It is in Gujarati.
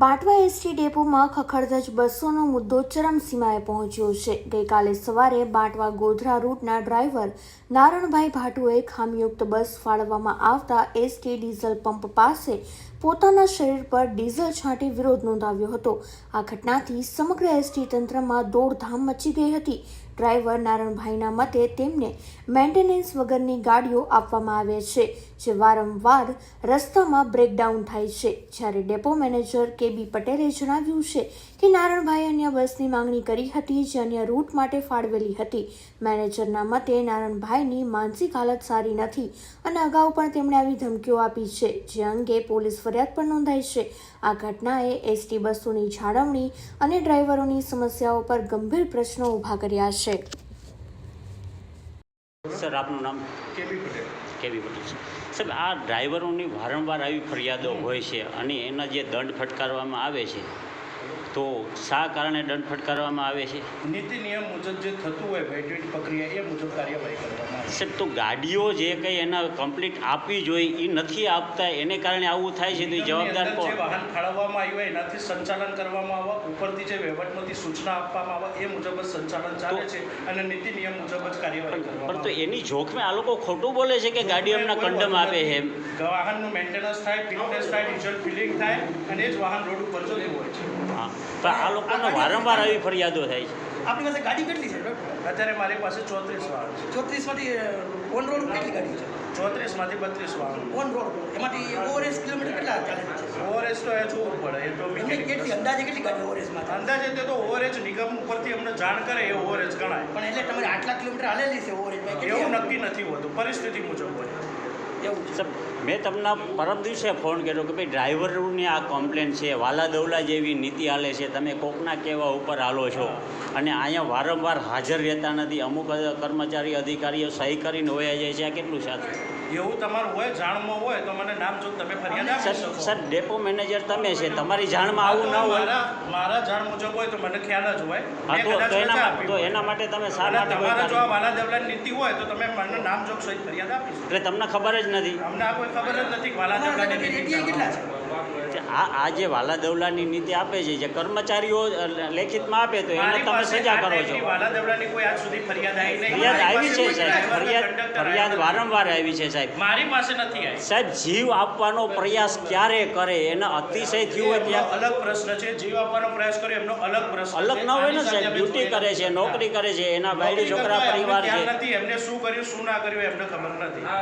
બાટવા એસટી ડેપોમાં ખખડધજ બસોનો મુદ્દો ચરમસીમાએ પહોંચ્યો છે. ગઈકાલે સવારે બાટવા ગોધરા રૂટના ડ્રાઈવર નારણભાઈ ભાટુએ ખામીયુક્ત બસ ફાળવવામાં આવતા એસટી ડીઝલ પંપ પાસે પોતાના શરીર પર ડીઝલ છાંટી વિરોધ નોંધાવ્યો હતો. આ ઘટનાથી સમગ્ર એસટી તંત્રમાં દોડધામ મચી ગઈ હતી. ડ્રાઈવર નારણભાઈના મતે તેમને મેન્ટેનન્સ વગરની ગાડીઓ આપવામાં આવે છે, જે વારંવાર રસ્તામાં બ્રેકડાઉન થાય છે. જ્યારે ડેપો મેનેજર કે બી પટેલે જણાવ્યું છે કે નારણભાઈ અન્ય બસની માંગણી કરી હતી, જે અન્ય રૂટ માટે ફાળવેલી હતી. મેનેજરના મતે નારણભાઈની માનસિક હાલત સારી નથી અને અગાઉ પણ તેમણે આવી ધમકીઓ આપી છે, જે અંગે પોલીસ ફરિયાદ પણ નોંધાઈ છે. આ ઘટનાએ એસટી બસોની જાળવણી અને ડ્રાઈવરોની સમસ્યાઓ પર ગંભીર પ્રશ્નો ઊભા કર્યા છે. સર આપનું નામ? કેબી પટેલ. કેવી પટેલ. સર આ ડ્રાઈવરોની વારંવાર આવી ફરિયાદો હોય છે અને એના જે દંડ ફટકારવામાં આવે છે તો શા કારણે દંડ ફટકારવામાં આવે છે? નીતિ નિયમ મુજબ જે થતું હોય વહીવટી પ્રક્રિયા એ મુજબ કાર્યવાહી કરવામાં આવે સાહેબ તો ગાડીઓ જે કંઈ એના કમ્પ્લીટ આપવી જોઈએ એ નથી આપતા એને કારણે આવું થાય છે? તો એ જવાબદાર કોણ? વાહન ફાળવવામાં આવ્યું એનાથી સંચાલન કરવામાં આવે ઉપરથી જે વહીવટમાંથી સૂચના આપવામાં આવે એ મુજબ જ સંચાલન ચાલે છે અને નીતિ નિયમ મુજબ જ કાર્યવાહી પણ તો એની જોખમે આ લોકો ખોટું બોલે છે કે ગાડીઓ એમના કંડમ આપે છે એમ. વાહનનું મેન્ટેનન્સ થાય ફિટનેસ થાય ડીઝલ ફિલિંગ થાય અને એ જ વાહન રોડ ઉપર જતું હોય છે. હા. પણ આ લોકોને વારંવાર આવી ફરિયાદો થાય છે. આપણી પાસે ગાડી કેટલી છે? અત્યારે મારી પાસે ચોત્રીસ વાહન છે. ચોત્રીસમાંથી ઓન રોડ કેટલી ગાડી છે? ચોત્રીસમાંથી બત્રીસ વાહન. ઓન રોડ એમાંથી ઓવરેજ કિલોમીટર કેટલા ચાલે છે? ઓવરેજ તો એ જોવું પડે એ તો કેટલી અંદાજે કેટલી ગાડી ઓવરેજમાં અંદાજે તે તો ઓવરેજ નિગમ ઉપરથી અમને જાણ કરે એ ઓવરેજ ગણાય. પણ એટલે તમારે આટલા કિલોમીટર હાલેલી છે ઓવરેજમાં એવું નક્કી નથી હોતું પરિસ્થિતિ મુજબ હોય. મેં તમને પરમ દિવસે ફોન કર્યો કે ભાઈ ડ્રાઈવરની આ કમ્પ્લેન છે વાલા દવલા જેવી નીતિ હાલે છે, તમે કોકના કહેવા ઉપર હાલો છો? અને અહીંયા વારંવાર હાજર રહેતા નથી, અમુક કર્મચારી અધિકારીઓ સહી કરીને વયા જાય છે, આ કેટલું સાચું? એવું તમારું હોય જાણમાં હોય તો મને નામ જો તમે ફરિયાદ આપી શકો. સર ડેપો મેનેજર તમે છે તમારી જાણમાં આવું ન હોય. મારા જાણ મુજબ હોય તો મને ખ્યાલ જ હોય. હા તો એના તો એના માટે તમે સારા માટે તમારા જો આ વાલા દેવલા નીતિ હોય તો તમે મને નામ જોગ સહિત ફરિયાદ આપી એટલે તમને ખબર જ નથી. અમને આ કોઈ ખબર જ નથી વાલા દેવલા નીતિ કેટલા છે? આ આ જે વાલા દવલાની નીતિ આપે છે જે કર્મચારીઓ લેખિતમાં આપે તો એને તમે સજા કરો છો. વાલા દેવલાની કોઈ આજ સુધી ફરિયાદ આવી નહીં. ફરિયાદ આવી છે સાહેબ. ફરિયાદ ફરિયાદ વારંવાર આવી છે સાહેબ. મારી પાસે નથી આવી. સાહેબ જીવ આપવાનો પ્રયાસ ક્યારે કરે એના અતિશય થયું હોય ત્યાં અલગ પ્રશ્ન છે. જીવ આપવાનો પ્રયાસ કરે એમનો અલગ પ્રશ્ન અલગ ન હોય ને સાહેબ ડ્યુટી કરે છે નોકરી કરે છે એના બાયડી છોકરા પરિવાર છે. એમને શું કર્યું શું ના કર્યું એમને ખબર નથી.